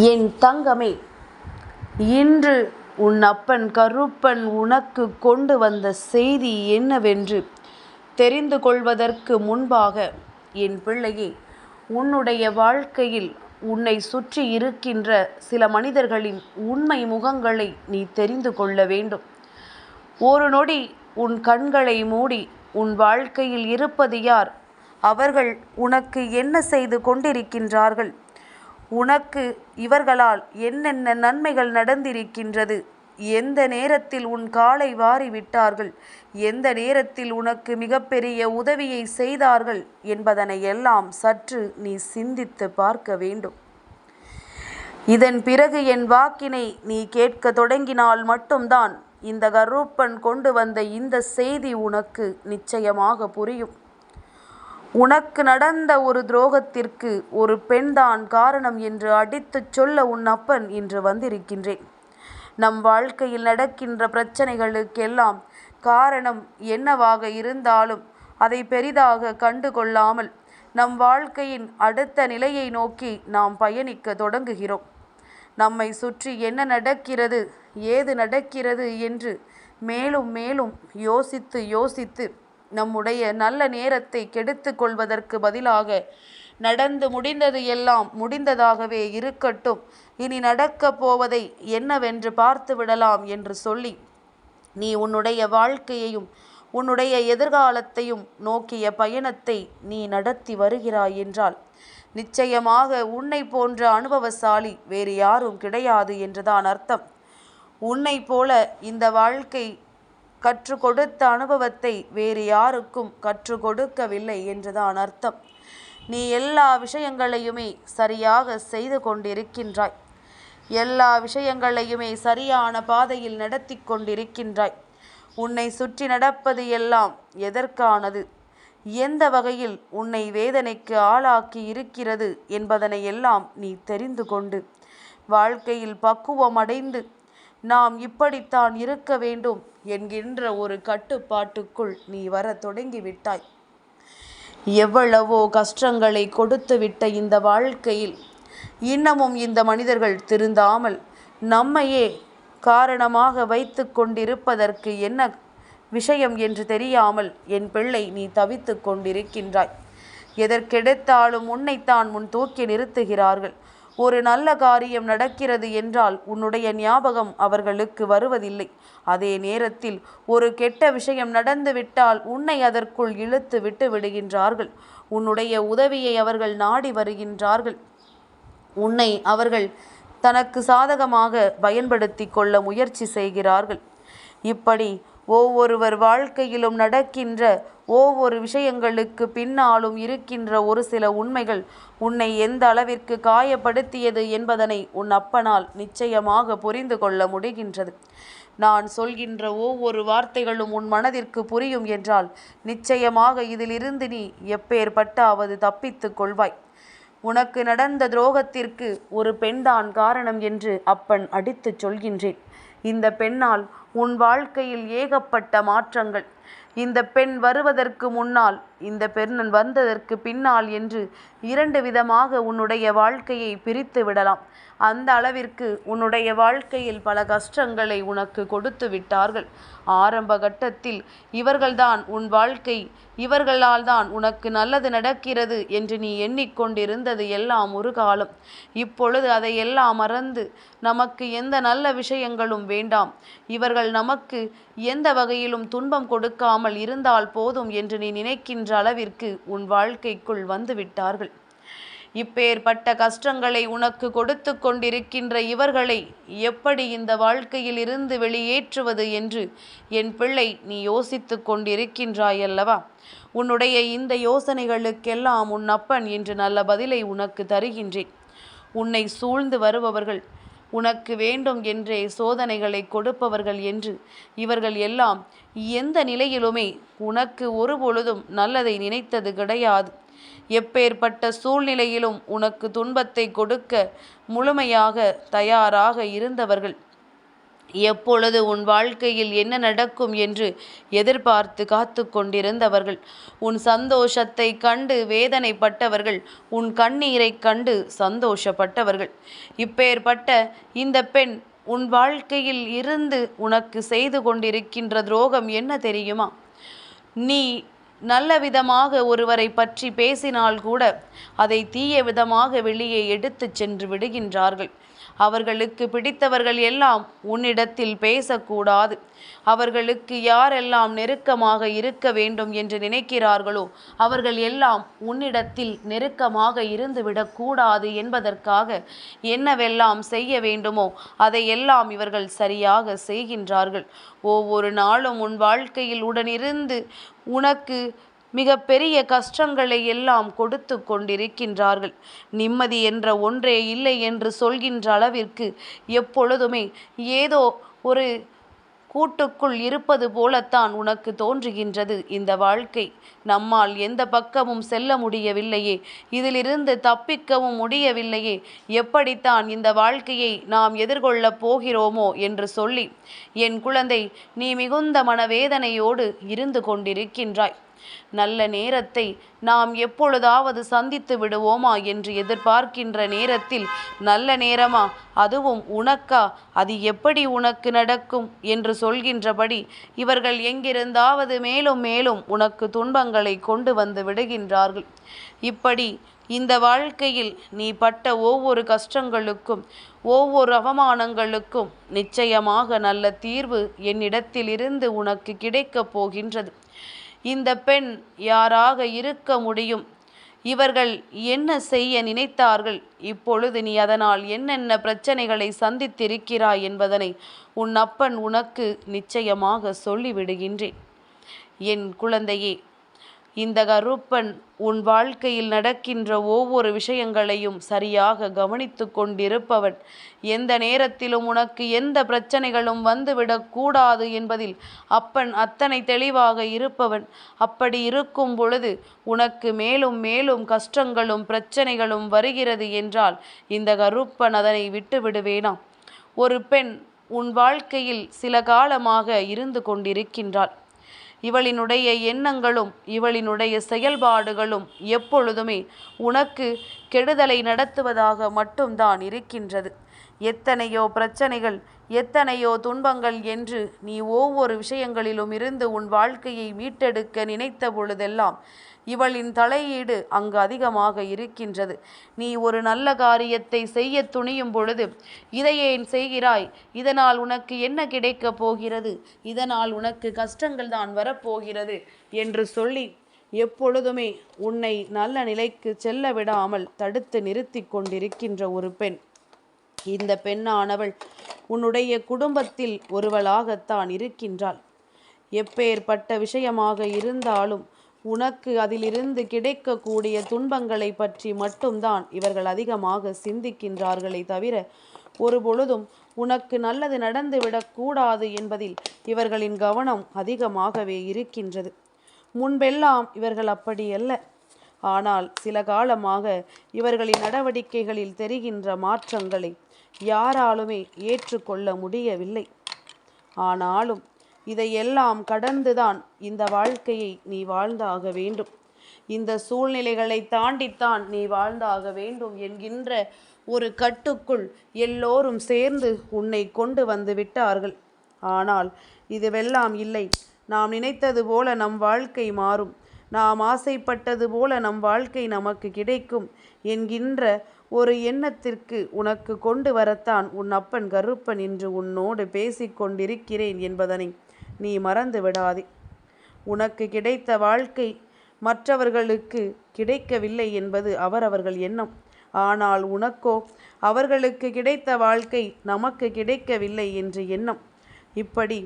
என் தங்கமே இன்று உன் அப்பன் கருப்பன் உனக்கு கொண்டு வந்த செய்தி என்னவென்று தெரிந்து கொள்வதற்கு முன்பாக என் பிள்ளையே உன்னுடைய வாழ்க்கையில் உன்னை சுற்றி இருக்கின்ற சில மனிதர்களின் உண்மை முகங்களை நீ தெரிந்து கொள்ள வேண்டும். ஒரு நொடி உன் கண்களை மூடி உன் வாழ்க்கையில் இருப்பது யார்? அவர்கள் உனக்கு என்ன செய்து கொண்டிருக்கின்றார்கள்? உனக்கு இவர்களால் என்னென்ன நன்மைகள் நடந்திருக்கின்றது? எந்த நேரத்தில் உன் காலை வாரி விட்டார்கள் எந்த நேரத்தில் உனக்கு மிகப்பெரிய உதவியை செய்தார்கள்? என்பதனை எல்லாம் சற்று நீ சிந்தித்து பார்க்க வேண்டும். இதன் பிறகு என் வாக்கினை நீ கேட்க தொடங்கினால் மட்டும்தான் இந்த கருப்பன் கொண்டு வந்த இந்த செய்தி உனக்கு நிச்சயமாக புரியும். உனக்கு நடந்த ஒரு துரோகத்திற்கு ஒரு பெண்தான் காரணம் என்று அடித்துச் சொல்ல உன் அப்பன் இன்று வந்திருக்கின்றேன். நம் வாழ்க்கையில் நடக்கின்ற பிரச்சனைகளுக்கெல்லாம் காரணம் என்னவாக இருந்தாலும் அதை பெரிதாக கண்டு கொள்ளாமல் நம் வாழ்க்கையின் அடுத்த நிலையை நோக்கி நாம் பயணிக்க தொடங்குகிறோம். நம்மை சுற்றி என்ன நடக்கிறது ஏது நடக்கிறது என்று மேலும் மேலும் யோசித்து யோசித்து நம்முடைய நல்ல நேரத்தை கெடுத்து கொள்வதற்கு பதிலாக நடந்து முடிந்தது எல்லாம் முடிந்ததாகவே இருக்கட்டும். இனி நடக்கப் போவதை என்னவென்று பார்த்து விடலாம் என்று சொல்லி நீ உன்னுடைய வாழ்க்கையையும் உன்னுடைய எதிர்காலத்தையும் நோக்கிய பயணத்தை நீ நடத்தி வருகிறாய் என்றால் நிச்சயமாக உன்னை போன்ற அனுபவசாலி வேறு யாரும் கிடையாது என்றுதான் அர்த்தம். உன்னை போல இந்த வாழ்க்கை கற்றுக் கொடுத்த அனுபவத்தை வேறு யாருக்கும் கற்றுக் கொடுக்கவில்லை என்றுதான் அர்த்தம். நீ எல்லா விஷயங்களையுமே சரியாக செய்து கொண்டிருக்கின்றாய். எல்லா விஷயங்களையுமே சரியான பாதையில் நடத்தி கொண்டிருக்கின்றாய். உன்னை சுற்றி நடப்பது எல்லாம் எதற்கானது? எந்த வகையில் உன்னை வேதனைக்கு ஆளாக்கி இருக்கிறது என்பதனை எல்லாம் நீ தெரிந்து கொண்டு வாழ்க்கையில் பக்குவம் அடைந்து நாம் இப்படித்தான் இருக்க வேண்டும் என்கின்ற ஒரு கட்டுப்பாட்டுக்குள் நீ வர தொடங்கிவிட்டாய். எவ்வளவோ கஷ்டங்களை கொடுத்துவிட்ட இந்த வாழ்க்கையில் இன்னமும் இந்த மனிதர்கள் திருந்தாமல் நம்மையே காரணமாக வைத்து கொண்டிருப்பதற்கு என்ன விஷயம் என்று தெரியாமல் என் பிள்ளை நீ தவித்து கொண்டிருக்கின்றாய். எதற்கெடுத்தாலும் உன்னைத்தான் முன் தூக்கி நிறுத்துகிறார்கள். ஒரு நல்ல காரியம் நடக்கிறது என்றால் உன்னுடைய ஞாபகம் அவர்களுக்கு வருவதில்லை. அதே நேரத்தில் ஒரு கெட்ட விஷயம் நடந்துவிட்டால் உன்னை அதற்குள் இழுத்து விட்டு விடுகின்றார்கள். உன்னுடைய உதவியை அவர்கள் நாடி வருகின்றார்கள். உன்னை அவர்கள் தனக்கு சாதகமாக பயன்படுத்தி கொள்ள முயற்சி செய்கிறார்கள். இப்படி ஒவ்வொருவர் வாழ்க்கையிலும் நடக்கின்ற ஒவ்வொரு விஷயங்களுக்கு பின்னாலும் இருக்கின்ற ஒரு சில உண்மைகள் உன்னை எந்த அளவிற்கு காயப்படுத்தியது என்பதனை உன் அப்பனால் நிச்சயமாக புரிந்து கொள்ள முடிகின்றது. நான் சொல்கின்ற ஒவ்வொரு வார்த்தைகளும் உன் மனதிற்கு புரியும் என்றால் நிச்சயமாக இதிலிருந்து நீ எப்பேற்பட்டாவது தப்பித்து கொள்வாய். உனக்கு நடந்த துரோகத்திற்கு ஒரு பெண்தான் காரணம் என்று அப்பன் அடித்துச் சொல்கின்றேன். இந்த பெண்ணால் உன் வாழ்க்கையில் ஏகப்பட்ட மாற்றங்கள். இந்த பெண் வருவதற்கு முன்னால் இந்த பெருநன் வந்ததற்கு பின்னால் என்று இரண்டு விதமாக உன்னுடைய வாழ்க்கையை பிரித்து விடலாம். அந்த அளவிற்கு உன்னுடைய வாழ்க்கையில் பல கஷ்டங்களை உனக்கு கொடுத்து விட்டார்கள். ஆரம்ப கட்டத்தில் இவர்கள்தான் உன் வாழ்க்கை இவர்களால் தான் உனக்கு நல்லது நடக்கிறது என்று நீ எண்ணிக்கொண்டிருந்தது எல்லாம் ஒரு காலம். இப்பொழுது அதையெல்லாம் மறந்து நமக்கு எந்த நல்ல விஷயங்களும் வேண்டாம். இவர்கள் நமக்கு எந்த வகையிலும் துன்பம் கொடுக்காமல் இருந்தால் போதும் என்று நீ நினைக்கின்ற அளவிற்கு உன் வாழ்க்கைக்குள் வந்து விட்டார்கள். இப்பேற்பட்ட கஷ்டங்களை உனக்கு கொடுத்து கொண்டிருக்கின்ற இவர்களை எப்படி இந்த வாழ்க்கையில் இருந்து வெளியேற்றுவது என்று என் பிள்ளை நீ யோசித்து கொண்டிருக்கின்றாய் அல்லவா உன்னுடைய இந்த யோசனைகளுக்கெல்லாம் உன் அப்பன் என்று நல்ல பதிலை உனக்கு தருகின்றேன். உன்னை சூழ்ந்து வருபவர்கள் உனக்கு வேண்டும் என்றே சோதனைகளை கொடுப்பவர்கள் என்று. இவர்கள் எல்லாம் எந்த நிலையிலுமே உனக்கு ஒரு பொழுதும் நல்லதை நினைத்தது கிடையாது. எப்பேற்பட்ட சூழ்நிலையிலும் உனக்கு துன்பத்தை கொடுக்க முழுமையாக தயாராக இருந்தவர்கள். எப்பொழுது உன் வாழ்க்கையில் என்ன நடக்கும் என்று எதிர்பார்த்து காத்து கொண்டிருந்தவர்கள் உன் சந்தோஷத்தை கண்டு வேதனைப்பட்டவர்கள் உன் கண்ணீரை கண்டு சந்தோஷப்பட்டவர்கள். இப்பேற்பட்ட இந்த பெண் உன் வாழ்க்கையில் இருந்து உனக்கு செய்து கொண்டிருக்கின்ற துரோகம் என்ன தெரியுமா? நீ நல்ல விதமாக ஒருவரை பற்றி பேசினால் கூட அதை தீய விதமாக வெளியே எடுத்துச் சென்று விடுகின்றார்கள். அவர்களுக்கு பிடித்தவர்கள் எல்லாம் உன்னிடத்தில் பேசக்கூடாது. அவர்களுக்கு யாரெல்லாம் நெருக்கமாக இருக்க வேண்டும் என்று நினைக்கிறார்களோ அவர்கள் எல்லாம் உன்னிடத்தில் நெருக்கமாக இருந்துவிடக்கூடாது என்பதற்காக என்னவெல்லாம் செய்ய வேண்டுமோ அதையெல்லாம் இவர்கள் சரியாக செய்கின்றார்கள். ஒவ்வொரு நாளும் உன் வாழ்க்கையில் உடனிருந்து உனக்கு மிக பெரிய கஷ்டங்களை எல்லாம் கொடுத்து கொண்டிருக்கின்றார்கள். நிம்மதி என்ற ஒன்றே இல்லை என்று சொல்கின்ற அளவிற்கு எப்பொழுதுமே ஏதோ ஒரு கூட்டுக்குள் இருப்பது போலத்தான் உனக்கு தோன்றுகின்றது. இந்த வாழ்க்கை நம்மால் எந்த பக்கமும் செல்ல முடியவில்லையே. இதிலிருந்து தப்பிக்கவும் முடியவில்லையே. எப்படித்தான் இந்த வாழ்க்கையை நாம் எதிர்கொள்ளப் போகிறோமோ என்று சொல்லி என் குழந்தை நீ மிகுந்த மனவேதனையோடு இருந்து கொண்டிருக்கின்றாய். நல்ல நேரத்தை நாம் எப்பொழுதாவது சந்தித்து விடுவோமா என்று எதிர்பார்க்கின்ற நேரத்தில் நல்ல நேரமா? அதுவும் உனக்கா? அது எப்படி உனக்கு நடக்கும்? என்று சொல்கின்றபடி இவர்கள் எங்கிருந்தாவது மேலும் மேலும் உனக்கு துன்பங்களை கொண்டு வந்து விடுகின்றார்கள். இப்படி இந்த வாழ்க்கையில் நீ பட்ட ஒவ்வொரு கஷ்டங்களுக்கும் ஒவ்வொரு அவமானங்களுக்கும் நிச்சயமாக நல்ல தீர்வு என்னிடத்திலிருந்து உனக்கு கிடைக்கப் போகின்றது. இந்த பெண் யாராக இருக்க முடியும்? இவர்கள் என்ன செய்ய நினைத்தார்கள்? இப்பொழுது நீ அதனால் என்னென்ன பிரச்சனைகளை சந்தித்திருக்கிறாய் என்பதனை உன் அப்பன் உனக்கு நிச்சயமாக சொல்லிவிடுகின்றேன். என் குழந்தையே இந்த கருப்பன் உன் வாழ்க்கையில் நடக்கின்ற ஒவ்வொரு விஷயங்களையும் சரியாக கவனித்து கொண்டிருப்பவன். எந்த நேரத்திலும் உனக்கு எந்த பிரச்சனைகளும் வந்துவிடக்கூடாது என்பதில் அப்பன் அத்தனை தெளிவாக இருப்பவன். அப்படி இருக்கும் பொழுது உனக்கு மேலும் மேலும் கஷ்டங்களும் பிரச்சனைகளும் வருகிறது என்றால் இந்த கருப்பன் அதனை விட்டு விடுவேனா? ஒரு பெண் உன் வாழ்க்கையில் சில காலமாக இருந்து கொண்டிருக்கின்றாள். இவளினுடைய எண்ணங்களும் இவளினுடைய செயல்பாடுகளும் எப்பொழுதுமே உனக்கு கெடுதலை நடத்துவதாக மட்டும்தான் இருக்கின்றது. எத்தனையோ பிரச்சனைகள் எத்தனையோ துன்பங்கள் என்று நீ ஒவ்வொரு விஷயங்களிலும் இருந்து உன் வாழ்க்கையை மீட்டெடுக்க நினைத்த பொழுதெல்லாம் இவளின் தலையீடு அங்கு அதிகமாக இருக்கின்றது. நீ ஒரு நல்ல காரியத்தை செய்ய துணியும் பொழுது இதை ஏன் செய்கிறாய்? இதனால் உனக்கு என்ன கிடைக்கப் போகிறது? இதனால் உனக்கு கஷ்டங்கள் தான் வரப்போகிறது என்று சொல்லி எப்பொழுதுமே உன்னை நல்ல நிலைக்கு செல்ல விடாமல் தடுத்து நிறுத்தி கொண்டிருக்கின்ற ஒரு பெண். இந்த பெண்ணானவள் உன்னுடைய குடும்பத்தில் ஒருவளாகத்தான் இருக்கின்றாள். எப்பேற்பட்ட விஷயமாக இருந்தாலும் உனக்கு அதிலிருந்து கிடைக்கக்கூடிய துன்பங்களை பற்றி மட்டும்தான் இவர்கள் அதிகமாக சிந்திக்கின்றார்களே தவிர ஒரு பொழுதும் உனக்கு நல்லது நடந்துவிடக்கூடாது என்பதில் இவர்களின் கவனம் அதிகமாகவே இருக்கின்றது. முன்பெல்லாம் இவர்கள் அப்படியல்ல ஆனால் சில காலமாக இவர்களின் நடவடிக்கைகளில் தெரிகின்ற மாற்றங்களை யாராலுமே ஏற்றுக்கொள்ள முடியவில்லை. ஆனாலும் இதையெல்லாம் கடந்துதான் இந்த வாழ்க்கையை நீ வாழ்ந்தாக வேண்டும். இந்த சூழ்நிலைகளை தாண்டித்தான் நீ வாழ்ந்தாக வேண்டும் என்கின்ற ஒரு கட்டுக்குள் எல்லோரும் சேர்ந்து உன்னை கொண்டு வந்து விட்டார்கள். ஆனால் இதுவெல்லாம் இல்லை. நாம் நினைத்தது போல நம் வாழ்க்கை மாறும். நாம் ஆசைப்பட்டது போல நம் வாழ்க்கை நமக்கு கிடைக்கும் என்கின்ற ஒரு எண்ணத்திற்கு உனக்கு கொண்டு வரத்தான் உன் அப்பன் கருப்பன் என்று உன்னோடு பேசிக்கொண்டிருக்கிறேன் என்பதனை. நீ மறந்து விடாதே. உனக்கு கிடைத்த வாழ்க்கை மற்றவர்களுக்கு கிடைக்கவில்லை என்பது அவரவர்கள் எண்ணம். ஆனால் உனக்கோ அவர்களுக்கு கிடைத்த வாழ்க்கை நமக்கு கிடைக்கவில்லை என்று எண்ணம். இப்படி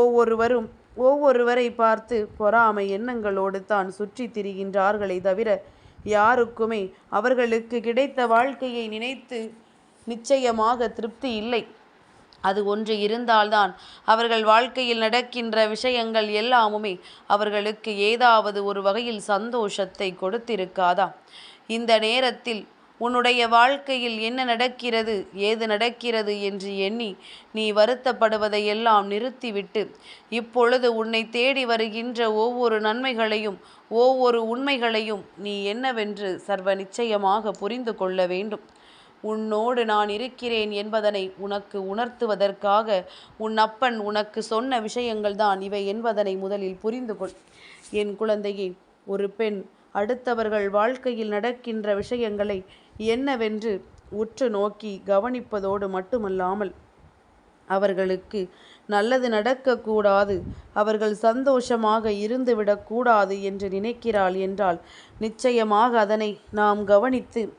ஒவ்வொருவரும் ஒவ்வொருவரை பார்த்து பொறாமை எண்ணங்களோடு தான் சுற்றி திரிகின்றார்களே தவிர யாருக்குமே அவர்களுக்கு கிடைத்த வாழ்க்கையை நினைத்து நிச்சயமாக திருப்தி இல்லை. அது ஒன்று இருந்தால்தான். அவர்கள் வாழ்க்கையில் நடக்கின்ற விஷயங்கள் எல்லாமுமே அவர்களுக்கு ஏதாவது ஒரு வகையில் சந்தோஷத்தை கொடுத்திருக்காதா? இந்த நேரத்தில் உன்னுடைய வாழ்க்கையில் என்ன நடக்கிறது ஏது நடக்கிறது என்று எண்ணி நீ வருத்தப்படுவதை எல்லாம் நிறுத்திவிட்டு இப்பொழுது உன்னை தேடி வருகின்ற ஒவ்வொரு நன்மைகளையும் ஒவ்வொரு உண்மைகளையும் நீ என்னவென்று சர்வ நிச்சயமாக புரிந்து கொள்ள வேண்டும். உன்னோடு நான் இருக்கிறேன் என்பதனை உனக்கு உணர்த்துவதற்காக உன் அப்பன் உனக்கு சொன்ன விஷயங்கள்தான் இவை என்பதனை முதலில் புரிந்து கொள். என் குழந்தையே ஒரு பெண் அடுத்தவர்கள் வாழ்க்கையில் நடக்கின்ற விஷயங்களை என்னவென்று உற்று நோக்கி கவனிப்பதோடு மட்டுமல்லாமல் அவர்களுக்கு நல்லது நடக்கக்கூடாது அவர்கள் சந்தோஷமாக இருந்துவிடக்கூடாது என்று நினைக்கிறாள் என்றால் நிச்சயமாக அதனை நாம் கவனித்து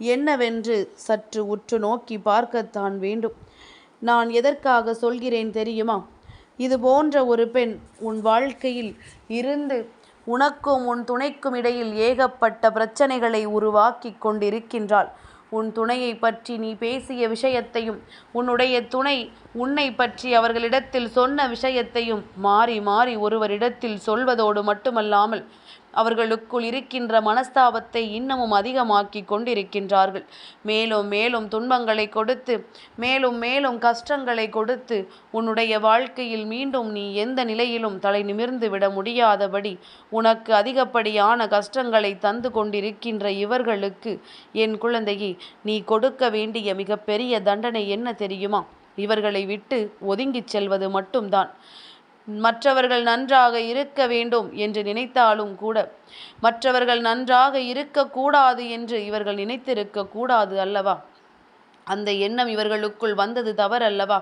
என்னவென்று சற்று உற்று நோக்கி பார்க்கத்தான் வேண்டும். நான் எதற்காக சொல்கிறேன் தெரியுமா? இது போன்ற ஒரு பெண் உன் வாழ்க்கையில் இருந்து உனக்கும் உன் துணைக்கும் இடையில் ஏகப்பட்ட பிரச்சனைகளை உருவாக்கி கொண்டிருக்கின்றாள். உன் துணையை பற்றி நீ பேசிய விஷயத்தையும் உன்னுடைய துணை உன்னை பற்றி அவர்களிடத்தில் சொன்ன விஷயத்தையும் மாறி மாறி ஒருவரிடத்தில் சொல்வதோடு மட்டுமல்லாமல் அவர்களுக்குள் இருக்கின்ற மனஸ்தாபத்தை இன்னமும் அதிகமாக்கி கொண்டிருக்கின்றார்கள். மேலும் மேலும் துன்பங்களை கொடுத்து மேலும் மேலும் கஷ்டங்களை கொடுத்து உன்னுடைய வாழ்க்கையில் மீண்டும் நீ எந்த நிலையிலும் தலை நிமிர்ந்து விட முடியாதபடி உனக்கு அதிகப்படியான கஷ்டங்களை தந்து கொண்டிருக்கின்ற இவர்களுக்கு என் குழந்தையை நீ கொடுக்க வேண்டிய மிகப்பெரிய தண்டனை என்ன தெரியுமா? இவர்களை விட்டு ஒதுங்கிச் செல்வது மட்டும்தான். மற்றவர்கள் நன்றாக இருக்க வேண்டும் என்று நினைத்தாலும் கூட மற்றவர்கள் நன்றாக இருக்கக்கூடாது என்று இவர்கள் நினைத்திருக்க கூடாது அல்லவா? அந்த எண்ணம் இவர்களுக்குள் வந்தது தவறல்லவா?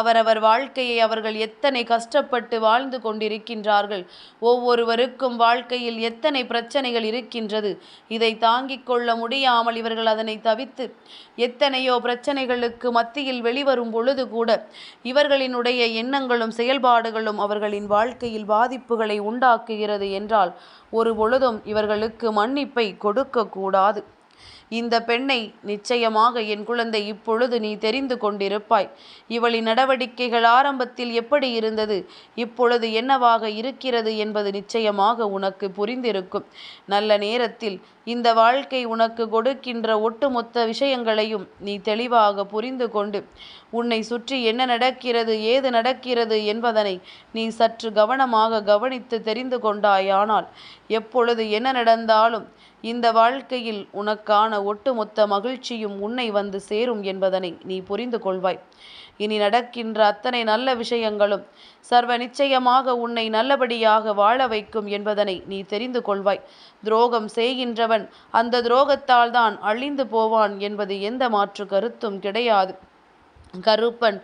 அவரவர் வாழ்க்கையை அவர்கள் எத்தனை கஷ்டப்பட்டு வாழ்ந்து கொண்டிருக்கின்றார்கள்? ஒவ்வொருவருக்கும் வாழ்க்கையில் எத்தனை பிரச்சனைகள் இருக்கின்றது? இதை தாங்கிக் கொள்ள முடியாமல் இவர்கள் அதனை தவித்து எத்தனையோ பிரச்சனைகளுக்கு மத்தியில் வெளிவரும் பொழுது கூட இவர்களினுடைய எண்ணங்களும் செயல்பாடுகளும் அவர்களின் வாழ்க்கையில் பாதிப்புகளை உண்டாக்குகிறது என்றால் ஒரு பொழுதும் இவர்களுக்கு மன்னிப்பை கொடுக்கக்கூடாது. இந்த பெண்ணை நிச்சயமாக என் குழந்தை இப்பொழுது நீ தெரிந்து கொண்டிருப்பாய். இவளின் நடவடிக்கைகள் ஆரம்பத்தில் எப்படி இருந்தது? இப்பொழுது என்னவாக இருக்கிறது என்பது நிச்சயமாக உனக்கு புரிந்திருக்கும். நல்ல நேரத்தில் இந்த வாழ்க்கை உனக்கு கொடுக்கின்ற ஒட்டுமொத்த விஷயங்களையும் நீ தெளிவாக புரிந்து கொண்டு உன்னை சுற்றி என்ன நடக்கிறது ஏது நடக்கிறது என்பதனை நீ சற்று கவனமாக கவனித்து தெரிந்து கொண்டாயானால் எப்பொழுது என்ன நடந்தாலும் இந்த வாழ்க்கையில் உனக்கான ஒட்டுமொத்த மகிழ்ச்சியும் உன்னை வந்து சேரும் என்பதனை நீ புரிந்து கொள்வாய். இனி நடக்கின்ற அத்தனை நல்ல விஷயங்களும் சர்வ நிச்சயமாக உன்னை நல்லபடியாக வாழ வைக்கும் என்பதனை நீ தெரிந்து கொள்வாய். துரோகம் செய்கின்றவன் அந்த துரோகத்தால் தான் அழிந்து போவான் என்பது எந்த மாற்று கருத்தும் கிடையாது. கருப்பன்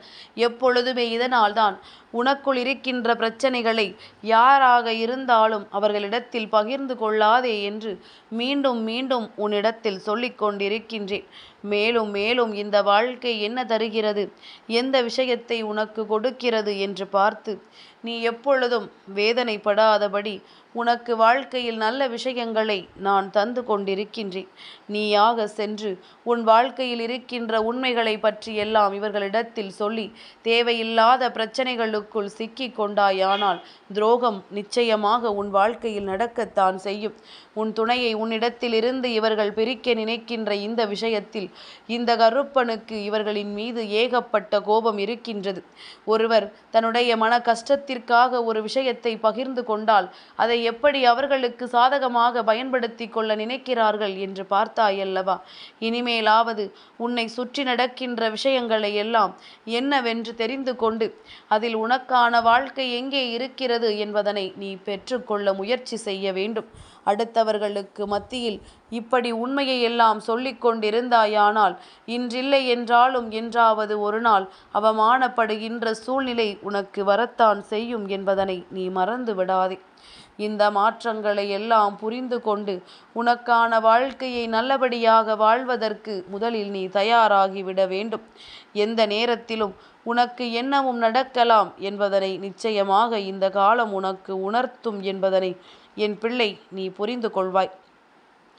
எப்பொழுதுமே இதனால்தான் உனக்குள் இருக்கின்ற பிரச்சனைகளை யாராக இருந்தாலும் அவர்களிடத்தில் பகிர்ந்து கொள்ளாதே என்று மீண்டும் மீண்டும் உன்னிடத்தில் சொல்லிக் கொண்டிருக்கின்றேன். மேலும் மேலும் இந்த வாழ்க்கை என்ன தருகிறது? எந்த விஷயத்தை உனக்கு கொடுக்கிறது என்று பார்த்து நீ எப்பொழுதும் வேதனைப்படாதபடி உனக்கு வாழ்க்கையில் நல்ல விஷயங்களை நான் தந்து கொண்டிருக்கின்றேன். நீயாக சென்று உன் வாழ்க்கையில் இருக்கின்ற உண்மைகளை பற்றி எல்லாம் இவர்களிடத்தில் சொல்லி தேவையில்லாத பிரச்சனைகளுக்கு அதற்குள் சிக்கி கொண்டாயானால் துரோகம் நிச்சயமாக உன் வாழ்க்கையில் நடக்கத்தான் செய்யும். உன் துணையை உன்னிடத்திலிருந்து இவர்கள் பிரிக்க நினைக்கின்ற இந்த விஷயத்தில் இந்த கருப்பனுக்கு இவர்களின் மீது ஏகப்பட்ட கோபம் இருக்கின்றது. ஒருவர் தன்னுடைய மன கஷ்டத்திற்காக ஒரு விஷயத்தை பகிர்ந்து கொண்டால் அதை எப்படி அவர்களுக்கு சாதகமாக பயன்படுத்தி கொள்ள நினைக்கிறார்கள் என்று பார்த்தாயல்லவா? இனிமேலாவது உன்னை சுற்றி நடக்கின்ற விஷயங்களை எல்லாம் என்னவென்று தெரிந்து கொண்டு அதில் உனக்கான வாழ்க்கை எங்கே இருக்கிறது என்பதனை நீ பெற்றுக்கொள்ள முயற்சி செய்ய வேண்டும். அடுத்தவர்களுக்கு மத்தியில் இப்படி உண்மையை எல்லாம் சொல்லிக் கொண்டிருந்தாயானால் இன்றில்லை என்றாலும் என்றாவது ஒரு நாள் அவமானப்படுகின்ற சூழ்நிலை உனக்கு வரத்தான் செய்யும் என்பதனை நீ மறந்து விடாதே. இந்த மாற்றங்களை எல்லாம் புரிந்து கொண்டு உனக்கான வாழ்க்கையை நல்லபடியாக வாழ்வதற்கு முதலில் நீ தயாராகிவிட வேண்டும். எந்த நேரத்திலும் உனக்கு என்னவும் நடக்கலாம் என்பதனை நிச்சயமாக இந்த காலம் உனக்கு உணர்த்தும் என்பதனை என் பிள்ளை நீ புரிந்து கொள்வாய்.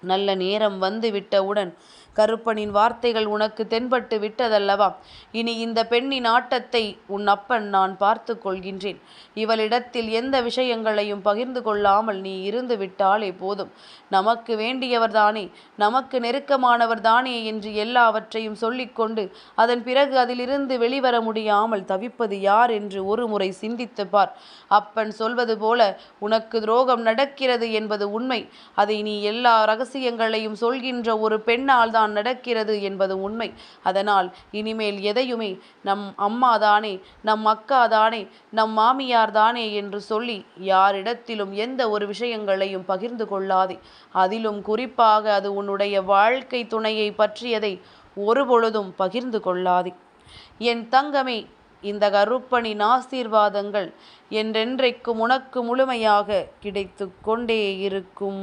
நல்ல நேரம் வந்து விட்டவுடன் கருப்பனின் வார்த்தைகள் உனக்கு தென்பட்டு விட்டதல்லவா? இனி இந்த பெண்ணின் ஆட்டத்தை உன் அப்பன் நான் பார்த்து கொள்கின்றேன். இவளிடத்தில் எந்த விஷயங்களையும் பகிர்ந்து கொள்ளாமல் நீ இருந்து விட்டாலே போதும். நமக்கு வேண்டியவர்தானே நமக்கு நெருக்கமானவர்தானே என்று எல்லாவற்றையும் சொல்லிக்கொண்டு அதன் பிறகு அதிலிருந்து வெளிவர முடியாமல் தவிப்பது யார் என்று ஒரு முறை சிந்தித்து பார். அப்பன் சொல்வது போல உனக்கு துரோகம் நடக்கிறது என்பது உண்மை. அதை நீ எல்லா ரகசியங்களையும் சொல்கின்ற ஒரு பெண்ணால் தான் நடக்கிறது என்பது உண்மை. அதனால் இனிமேல் எதையுமே நம் அம்மா தானே நம் அக்கா தானே நம் மாமியார் தானே என்று சொல்லி யாரிடத்திலும் எந்த ஒரு விஷயங்களையும் பகிர்ந்து கொள்ளாதே. அதிலும் குறிப்பாக அது உன்னுடைய வாழ்க்கை துணையை பற்றியதை ஒருபொழுதும் பகிர்ந்து கொள்ளாதே. என் தங்கமே இந்த கருப்பனின் ஆசீர்வாதங்கள் என்றென்றைக்கும் உனக்கு முழுமையாக கிடைத்து கொண்டே இருக்கும்.